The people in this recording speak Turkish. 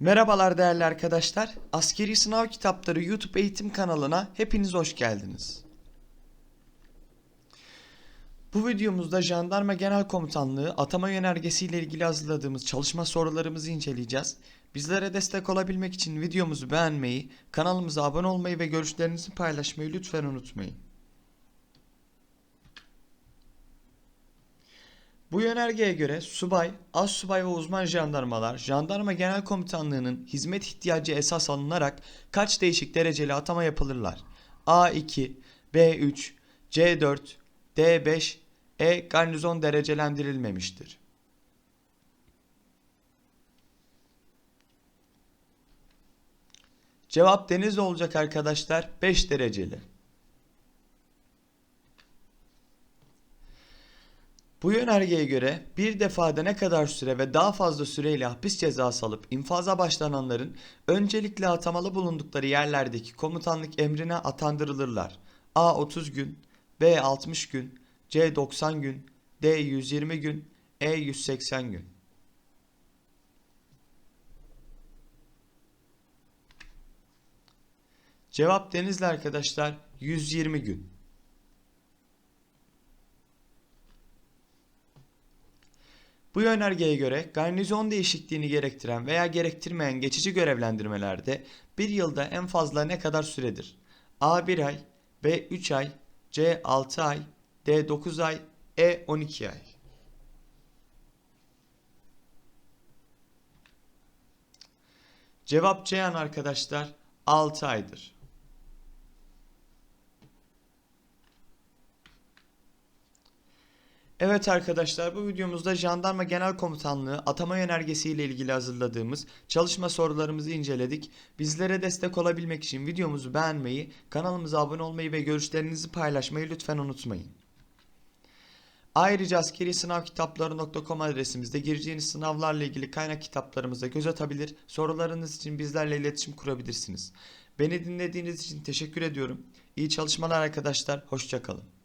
Merhabalar değerli arkadaşlar. Askeri Sınav Kitapları YouTube eğitim kanalına hepiniz hoş geldiniz. Bu videomuzda Jandarma Genel Komutanlığı atama yönergesi ile ilgili hazırladığımız çalışma sorularımızı inceleyeceğiz. Bizlere destek olabilmek için videomuzu beğenmeyi, kanalımıza abone olmayı ve görüşlerinizi paylaşmayı lütfen unutmayın. Bu yönergeye göre subay, az subay ve uzman jandarmalar Jandarma Genel Komutanlığı'nın hizmet ihtiyacı esas alınarak kaç değişik dereceli atama yapılırlar? A2, B3, C4, D5, E garnizon derecelendirilmemiştir. Cevap deniz olacak arkadaşlar 5 dereceli. Bu yönergeye göre bir defada ne kadar süre ve daha fazla süreyle hapis cezası alıp infaza başlananların öncelikle atamalı bulundukları yerlerdeki komutanlık emrine atandırılırlar. A 30 gün, B 60 gün, C 90 gün, D 120 gün, E 180 gün. Cevap Denizli arkadaşlar 120 gün. Bu yönergeye göre garnizon değişikliğini gerektiren veya gerektirmeyen geçici görevlendirmelerde bir yılda en fazla ne kadar süredir? A 1 ay, B 3 ay, C 6 ay, D 9 ay, E 12 ay. Cevap Ceyhan arkadaşlar 6 aydır. Evet arkadaşlar bu videomuzda Jandarma Genel Komutanlığı atama yönergesi ile ilgili hazırladığımız çalışma sorularımızı inceledik. Bizlere destek olabilmek için videomuzu beğenmeyi, kanalımıza abone olmayı ve görüşlerinizi paylaşmayı lütfen unutmayın. Ayrıca askeri sınav kitapları.com adresimizde gireceğiniz sınavlarla ilgili kaynak kitaplarımıza göz atabilir, sorularınız için bizlerle iletişim kurabilirsiniz. Beni dinlediğiniz için teşekkür ediyorum. İyi çalışmalar arkadaşlar, hoşçakalın.